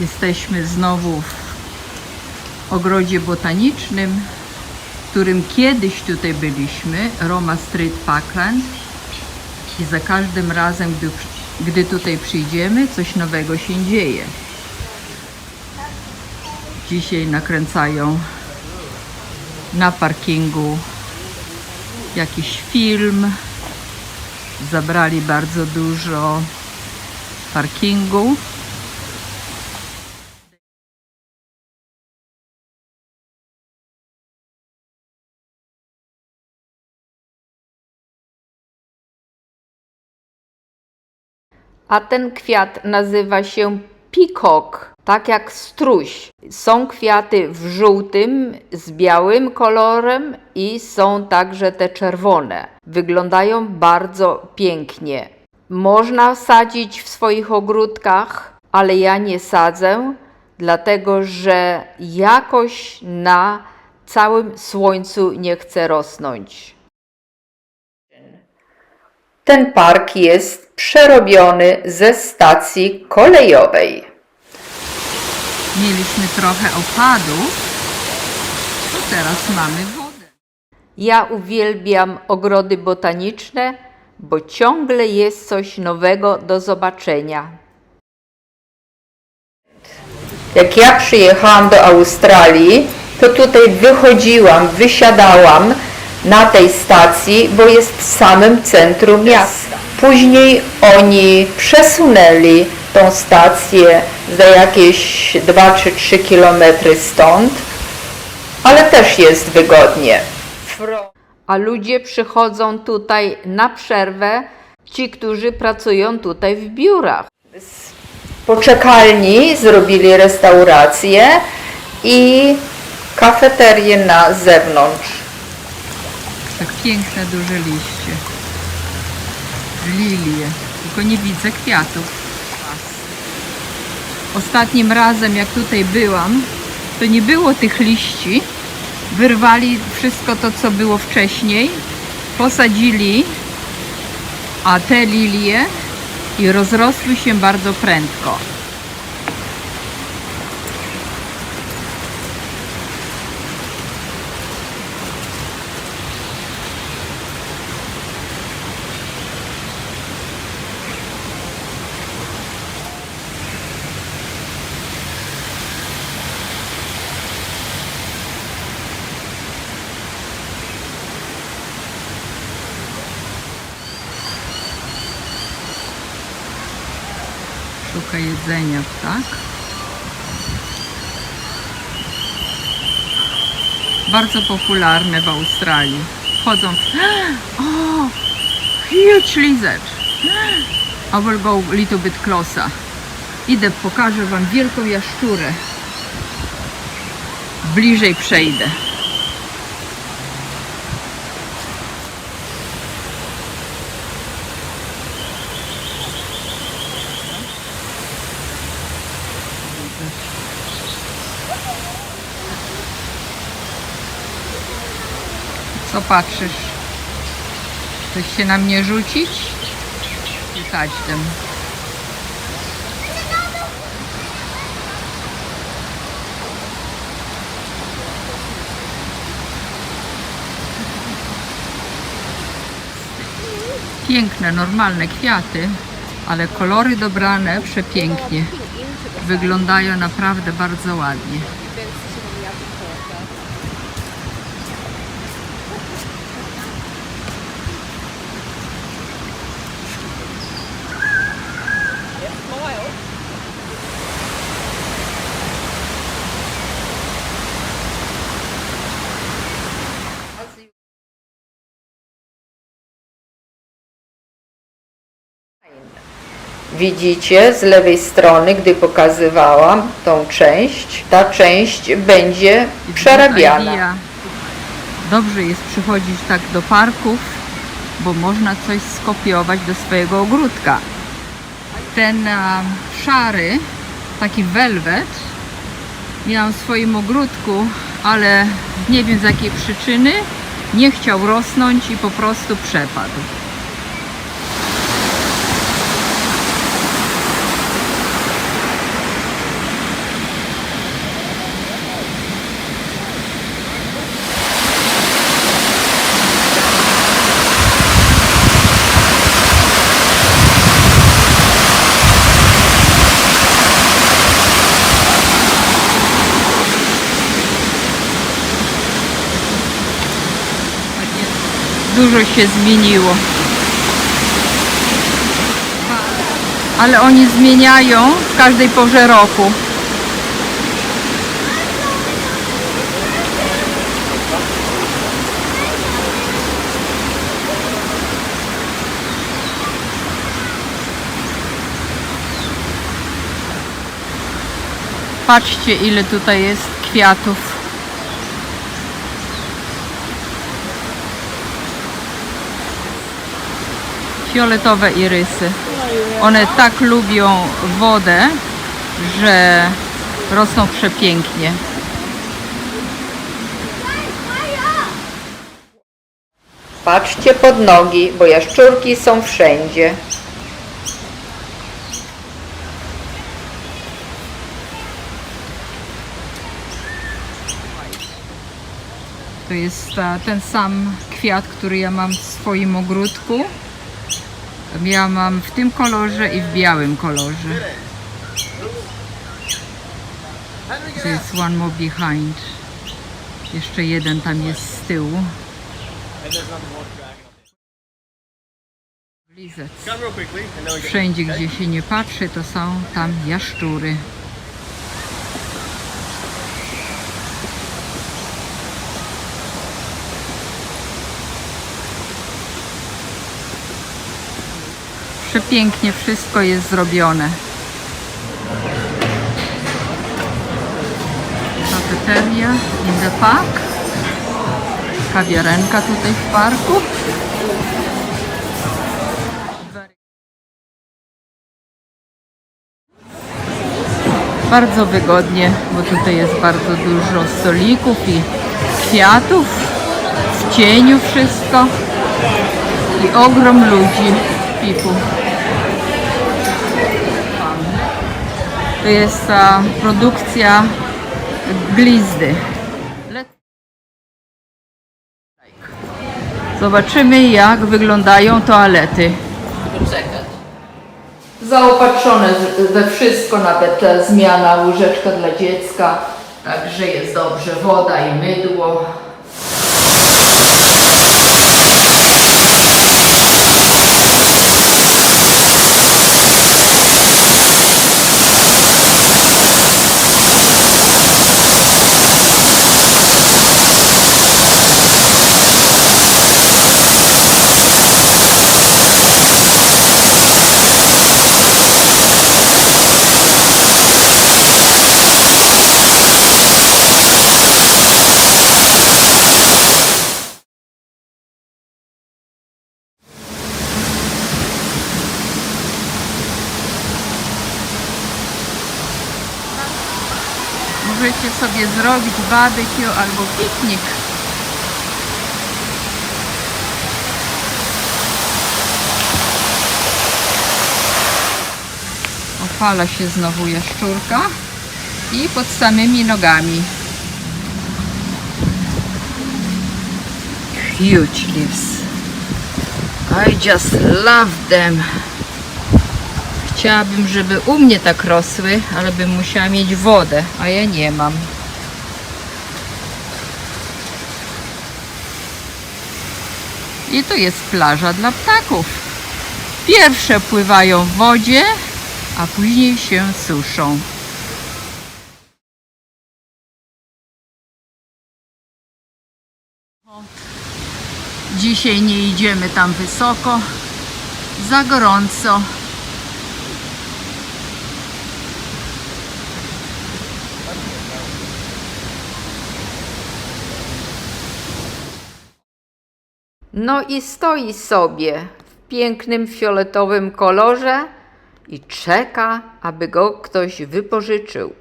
Jesteśmy znowu w ogrodzie botanicznym, w którym kiedyś tutaj byliśmy, Roma Street Parkland. I za każdym razem, gdy, gdy tutaj przyjdziemy, coś nowego się dzieje. Dzisiaj nakręcają na parkingu jakiś film. Zabrali bardzo dużo parkingu. A ten kwiat nazywa się pikok, tak jak struś. Są kwiaty w żółtym z białym kolorem i są także te czerwone. Wyglądają bardzo pięknie. Można sadzić w swoich ogródkach, ale ja nie sadzę, dlatego że jakoś na całym słońcu nie chce rosnąć. Ten park jest przerobiony ze stacji kolejowej. Mieliśmy trochę opadów, to teraz mamy wodę. Ja uwielbiam ogrody botaniczne, bo ciągle jest coś nowego do zobaczenia. Jak ja przyjechałam do Australii, to tutaj wychodziłam, wysiadałam na tej stacji, bo jest w samym centrum miasta. Później oni przesunęli tą stację za jakieś 2 czy 3 kilometry stąd, ale też jest wygodnie. A ludzie przychodzą tutaj na przerwę, ci, którzy pracują tutaj w biurach. Z poczekalni zrobili restaurację i kafeterię na zewnątrz. Tak piękne, duże liście. Lilie. Tylko nie widzę kwiatów. Ostatnim razem, jak tutaj byłam, to nie było tych liści. Wyrwali wszystko to, co było wcześniej, posadzili, a te lilie i rozrosły się bardzo prędko. Szuka jedzenia ptak. Bardzo popularne w Australii. Chodzą. Oh, huge lizard. I will go a little bit closer. Idę, pokażę Wam wielką jaszczurę. Bliżej przejdę. Co patrzysz? Chcesz się na mnie rzucić? Rzucać tym. Piękne, normalne kwiaty, ale kolory dobrane przepięknie. Wyglądają naprawdę bardzo ładnie. Widzicie z lewej strony, gdy pokazywałam tą część, ta część będzie przerabiana. Dobrze jest przychodzić tak do parków, bo można coś skopiować do swojego ogródka. Ten a, szary, taki velvet, miałam w swoim ogródku, ale nie wiem z jakiej przyczyny nie chciał rosnąć i po prostu przepadł. Dużo się zmieniło. Ale oni zmieniają w każdej porze roku. Patrzcie ile tutaj jest kwiatów. Fioletowe irysy. One tak lubią wodę, że rosną przepięknie. Patrzcie pod nogi, bo jaszczurki są wszędzie. To jest ten sam kwiat, który ja mam w swoim ogródku. Ja mam w tym kolorze i w białym kolorze. To jest one more behind. Jeszcze jeden tam jest z tyłu. Lizec. Wszędzie, gdzie się nie patrzy, to są tam jaszczury. Przepięknie wszystko jest zrobione. Kafeteria in the park. Kawiarenka tutaj w parku. Bardzo wygodnie, bo tutaj jest bardzo dużo stolików i kwiatów. W cieniu wszystko. I ogrom ludzi w piku. To jest ta produkcja glizdy. Zobaczymy jak wyglądają toalety. Zaopatrzone we wszystko, nawet ta zmiana łóżeczka dla dziecka. Także jest dobrze, woda i mydło. Możecie sobie zrobić barbecue albo piknik. Opala się znowu jaszczurka i pod samymi nogami. Huge leaves. I just love them. Chciałabym, żeby u mnie tak rosły, ale bym musiała mieć wodę, a ja nie mam. I to jest plaża dla ptaków. Pierwsze pływają w wodzie, a później się suszą. Dzisiaj nie idziemy tam wysoko, za gorąco. No i stoi sobie w pięknym fioletowym kolorze i czeka, aby go ktoś wypożyczył.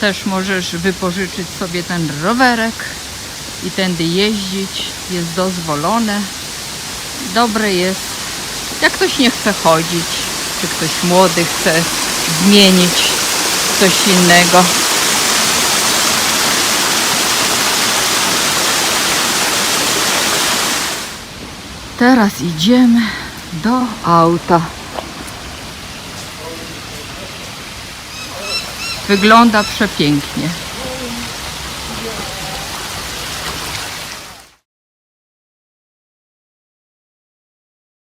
Też możesz wypożyczyć sobie ten rowerek i tędy jeździć. Jest dozwolone. Dobre jest. Jak ktoś nie chce chodzić, czy ktoś młody chce zmienić coś innego. Teraz idziemy do auta. Wygląda przepięknie.